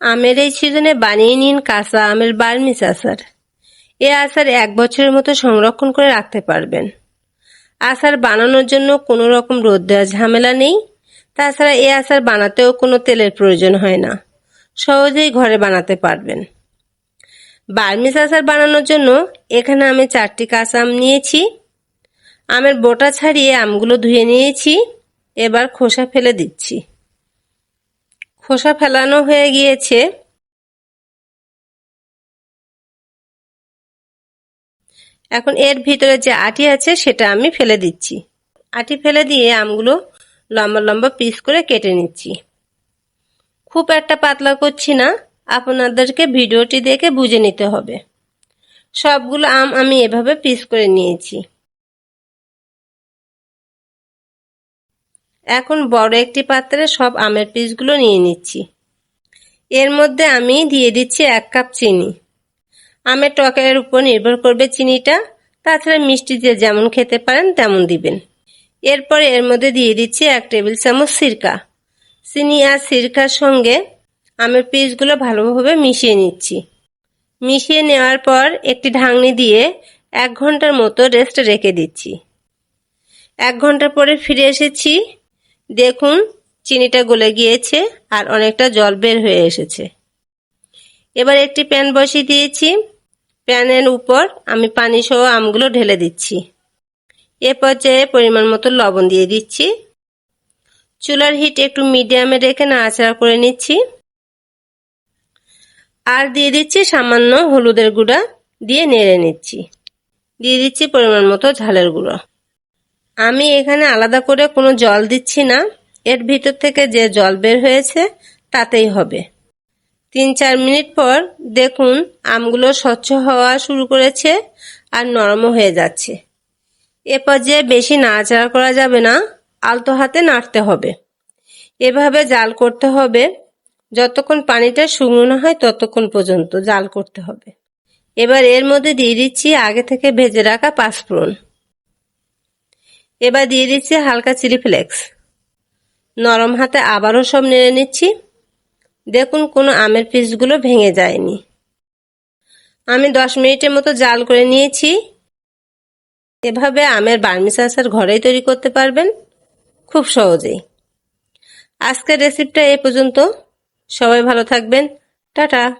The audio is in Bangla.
আমের এই সিজনে বানিয়ে নিন কাঁচা আমের বার্মিস আচার। এ আচার এক বছরের মতো সংরক্ষণ করে রাখতে পারবেন। আচার বানানোর জন্য কোনো রকম রোদ দেওয়ার ঝামেলা নেই। তাছাড়া এ আচার বানাতেও কোনো তেলের প্রয়োজন হয় না। সহজেই ঘরে বানাতে পারবেন। বার্মিস আচার বানানোর জন্য এখানে আমি চারটি কাঁচা আম নিয়েছি। আমের বোটা ছাড়িয়ে আমগুলো ধুয়ে নিয়েছি। এবার খোসা ফেলে দিচ্ছি। খোসা ফেলানো হয়ে গিয়েছে। এখন এর ভিতরে যে আটি আছে, সেটা আমি ফেলে দিচ্ছি। আটি ফেলে দিয়ে আমগুলো লম্বা লম্বা পিস করে কেটে নিচ্ছি। খুব একটা পাতলা করছি না, আপনাদেরকে ভিডিওটি দেখে বুঝে নিতে হবে। সবগুলো আম আমি এভাবে পিস করে নিয়েছি। এখন বড় একটি পাত্রে সব আমের পিসগুলো নিয়ে নিচ্ছি। এর মধ্যে আমি দিয়ে দিচ্ছি এক কাপ চিনি। আমের টকের উপর নির্ভর করবে চিনিটা, তাছাড়া মিষ্টি যে যেমন খেতে পারেন তেমন দিবেন। এরপর এর মধ্যে দিয়ে দিচ্ছি এক টেবিল চামচ সিরকা। চিনি আর সিরকার সঙ্গে আমের পিসগুলো ভালোভাবে মিশিয়ে নিচ্ছি। মিশিয়ে নেওয়ার পর একটি ঢাকনি দিয়ে এক ঘণ্টার মতো রেস্ট রেখে দিচ্ছি। এক ঘণ্টা পরে ফিরে এসেছি। দেখুন, চিনিটা গলে গিয়েছে আর অনেকটা জল বের হয়ে এসেছে। এবার একটি প্যান বসিয়ে দিয়েছি। প্যানের উপর আমি পানি সহ আমগুলো ঢেলে দিচ্ছি। এ পর্যায়ে পরিমাণ মতো লবণ দিয়ে দিচ্ছি। চুলার হিট একটু মিডিয়ামে রেখে নাড়াচাড়া করে নিচ্ছি। আর দিয়ে দিচ্ছি সামান্য হলুদের গুঁড়া দিয়ে নেড়ে নিচ্ছি। দিয়ে দিচ্ছি পরিমাণ মতো ঝালের গুঁড়ো। আমি এখানে আলাদা করে কোনো জল দিচ্ছি না। এর ভিতর থেকে যে জল বের হয়েছে, তাতেই হবে। তিন চার মিনিট পর দেখুন, আমগুলো স্বচ্ছ হওয়া শুরু করেছে আর নরম হয়ে যাচ্ছে। এ পর্যায়ে বেশি নাড়াচাড়া করা যাবে না, আলতো হাতে নাড়তে হবে। এভাবে জাল করতে হবে। যতক্ষণ পানিটা শুকনো হয় ততক্ষণ পর্যন্ত জাল করতে হবে। এবার এর মধ্যে দিয়ে দিচ্ছি আগে থেকে ভেজে রাখা পাঁচফোড়ন। এবার দিয়ে দিচ্ছি হালকা চিলি ফ্লেক্স। নরম হাতে আবারও সব নেড়ে নিচ্ছি। দেখুন, কোনো আমের পিসগুলো ভেঙে যায়নি। আমি দশ মিনিটের মতো জাল করে নিয়েছি। এভাবে আমের বার্মিস আচার ঘরেই তৈরি করতে পারবেন। খুব সহজেই। আজকের রেসিপিটা এ পর্যন্ত। সবাই ভালো থাকবেন। টাটা।